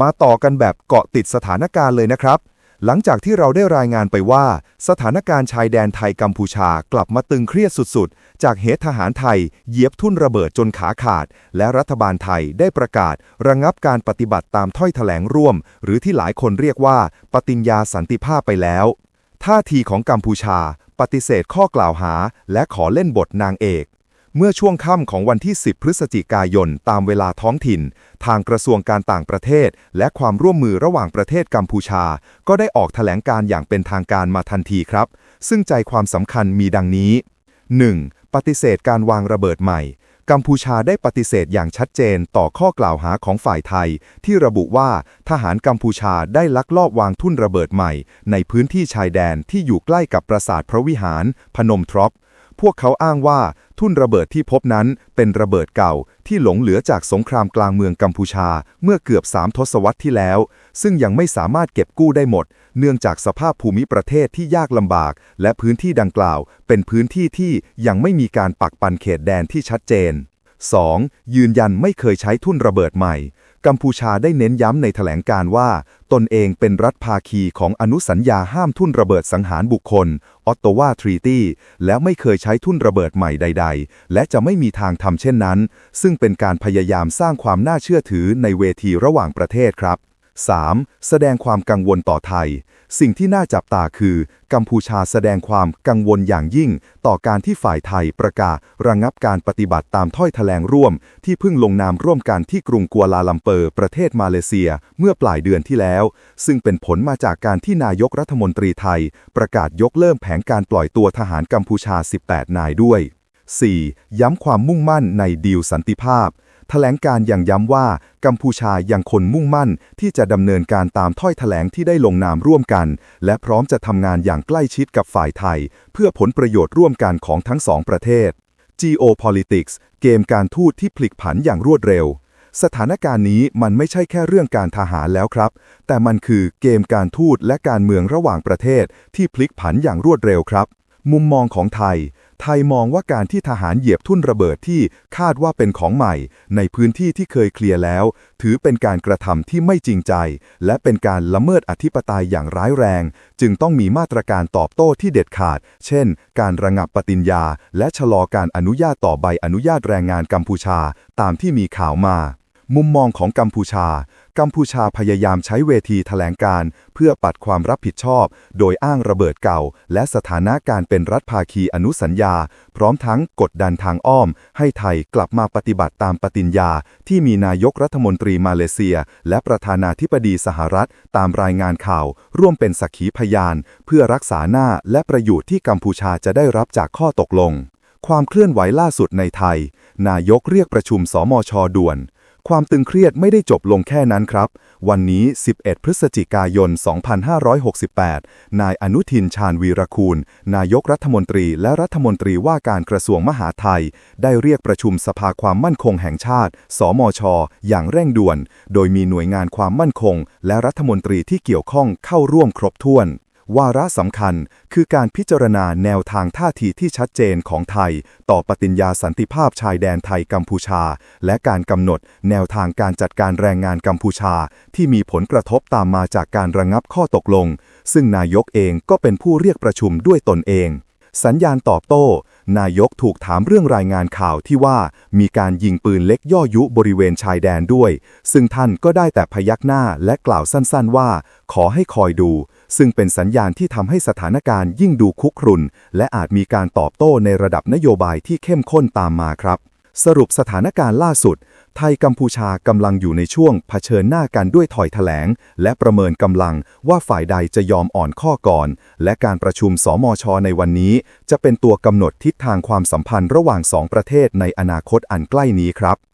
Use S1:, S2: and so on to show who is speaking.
S1: มาต่อกันแบบเกาะติดสถานการณ์เลยนะครับ หลังจากที่เราได้รายงานไปว่า สถานการณ์ชายแดนไทยกัมพูชากลับมาตึงเครียดสุดๆ จากเหตุทหารไทยเหยียบทุ่นระเบิดจนขาขาด และรัฐบาลไทยได้ประกาศ ระงับการปฏิบัติตามถ้อยแถลงร่วม หรือที่หลายคนเรียกว่า ปฏิญญาสันติภาพไปแล้ว ท่าทีของกัมพูชา ปฏิเสธข้อกล่าวหา และขอเล่นบทนางเอก เมื่อช่วงค่ำของวันที่ 10 พฤศจิกายน ตามเวลาท้องถิ่น ทางกระทรวงการต่างประเทศ และความร่วมมือระหว่างประเทศกัมพูชา ก็ได้ออกแถลงการอย่างเป็นทางการมาทันทีครับ ซึ่งใจความสำคัญมีดังนี้ 1. ปฏิเสธการวางระเบิดใหม่ กัมพูชาได้ปฏิเสธอย่างชัดเจนต่อข้อกล่าวหาของฝ่ายไทย ที่ระบุว่าทหารกัมพูชาได้ลักลอบวางทุ่นระเบิดใหม่ ในพื้นที่ชายแดนที่อยู่ใกล้กับปราสาทพระวิหาร พนมทรอป พวกเขาอ้างว่าทุ่นระเบิดที่พบนั้นเป็นระเบิดเก่าที่หลงเหลือจากสงครามกลางเมืองกัมพูชาเมื่อเกือบสามทศวรรษที่แล้ว ซึ่งยังไม่สามารถเก็บกู้ได้หมด เนื่องจากสภาพภูมิประเทศที่ยากลำบาก และพื้นที่ดังกล่าว เป็นพื้นที่ที่ยังไม่มีการปักปันเขตแดนที่ชัดเจน 2. ยืนยันไม่เคยใช้ทุ่นระเบิดใหม่ กัมพูชาได้เน้นย้ำในแถลงการว่า ตนเองเป็นรัฐภาคีของอนุสัญญาห้ามทุ่นระเบิดสังหารบุคคลออตโตวาทรีตี้และไม่เคยใช้ทุ่นระเบิดใหม่ใด ๆ และจะไม่มีทางทำเช่นนั้น ซึ่งเป็นการพยายามสร้างความน่าเชื่อถือในเวทีระหว่างประเทศครับ 3. แสดงความกังวลต่อไทย สิ่งที่น่าจับตาคือ กัมพูชาแสดงความกังวลอย่างยิ่ง ต่อการที่ฝ่ายไทยประกาศระงับการปฏิบัติตามถ้อยแถลงร่วม ที่เพิ่งลงนามร่วมกันที่กรุงกัวลาลัมเปอร์ ประเทศมาเลเซียเมื่อปลายเดือนที่แล้ว ซึ่งเป็นผลมาจากการที่นายกรัฐมนตรีไทย ประกาศยกเลิกแผนการปล่อยตัวทหารกัมพูชา 18 นายด้วย 4. ย้ำความมุ่งมั่นในดีลสันติภาพ แถลงการยังย้ำว่า กัมพูชายังคนมุ่งมั่น ที่จะดำเนินการตามถ้อยแถลงที่ได้ลงนามร่วมกัน และพร้อมจะทำงานอย่างใกล้ชิดกับฝ่ายไทย เพื่อผลประโยชน์ร่วมกันของทั้งสองประเทศ geopolitics เกมการทูตที่พลิกผันอย่างรวดเร็ว สถานการณ์นี้มันไม่ใช่แค่เรื่องการทหารแล้วครับ แต่มันคือเกมการทูตและการเมืองระหว่างประเทศที่พลิกผันอย่างรวดเร็วครับ มุมมองของไทย ไทยมองว่าการที่ทหารเหยียบทุ่นระเบิดที่คาดว่าเป็นของใหม่ ในพื้นที่ที่เคยเคลียร์แล้ว ถือเป็นการกระทำที่ไม่จริงใจ และเป็นการละเมิดอธิปไตยอย่างร้ายแรง จึงต้องมีมาตรการตอบโต้ที่เด็ดขาด เช่น การระงับปฏิญญา และชะลอการอนุญาตต่อใบอนุญาตแรงงานกัมพูชา ตามที่มีข่าวมา มุมมองของกัมพูชา กัมพูชาพยายามใช้เวทีแถลงการ เพื่อปัดความรับผิดชอบ โดยอ้างระเบิดเก่า และสถานะการเป็นรัฐภาคีอนุสัญญา พร้อมทั้งกดดันทางอ้อม ให้ไทยกลับมาปฏิบัติตามปฏิญญา ที่มีนายกรัฐมนตรีมาเลเซีย และประธานาธิบดีสหรัฐ ตามรายงานข่าว ร่วมเป็นสักขีพยาน เพื่อรักษาหน้าและประโยชน์ที่กัมพูชาจะได้รับจากข้อตกลง ความเคลื่อนไหวล่าสุดในไทย นายกเรียกประชุมสมชด่วน ความตึงเครียดไม่ได้จบลงแค่นั้นครับ วันนี้ 11 พฤศจิกายน 2568 นายอนุทินชาญวีรคูล นายกรัฐมนตรีและรัฐมนตรีว่าการกระทรวงมหาดไทย ได้เรียกประชุมสภาความมั่นคงแห่งชาติ สมช อย่างเร่งด่วน โดยมีหน่วยงานความมั่นคง และรัฐมนตรีที่เกี่ยวข้องเข้าร่วมครบถ้วน วาระสำคัญคือการพิจารณาแนวทางท่าทีที่ชัดเจนของไทย ต่อปฏิญญาสันติภาพชายแดนไทยกัมพูชา และการกำหนดแนวทางการจัดการแรงงานกัมพูชา ที่มีผลกระทบตามมาจากการระงับข้อตกลง ซึ่งนายกเองก็เป็นผู้เรียกประชุมด้วยตนเอง สัญญาณตอบโต้ นายกถูกถามเรื่องรายงานข่าวที่ว่ามีการยิงปืนเล็กย่อยุบริเวณชายแดนด้วย ซึ่งท่านก็ได้แต่พยักหน้าและกล่าวสั้นๆว่า ขอให้คอยดู ซึ่งเป็นสัญญาณที่ทำให้สถานการณ์ยิ่งดูคุกรุ่น และอาจมีการตอบโต้ในระดับนโยบายที่เข้มข้นตามมาครับ สรุปสถานการณ์ล่าสุด ไทยกัมพูชากำลังอยู่ในช่วงเผชิญหน้ากันด้วยถอยแถลง และประเมินกำลังว่าฝ่ายใดจะยอมอ่อนข้อก่อน และการประชุมสมชในวันนี้ จะเป็นตัวกำหนดทิศทางความสัมพันธ์ระหว่างสองประเทศในอนาคตอันใกล้นี้ครับ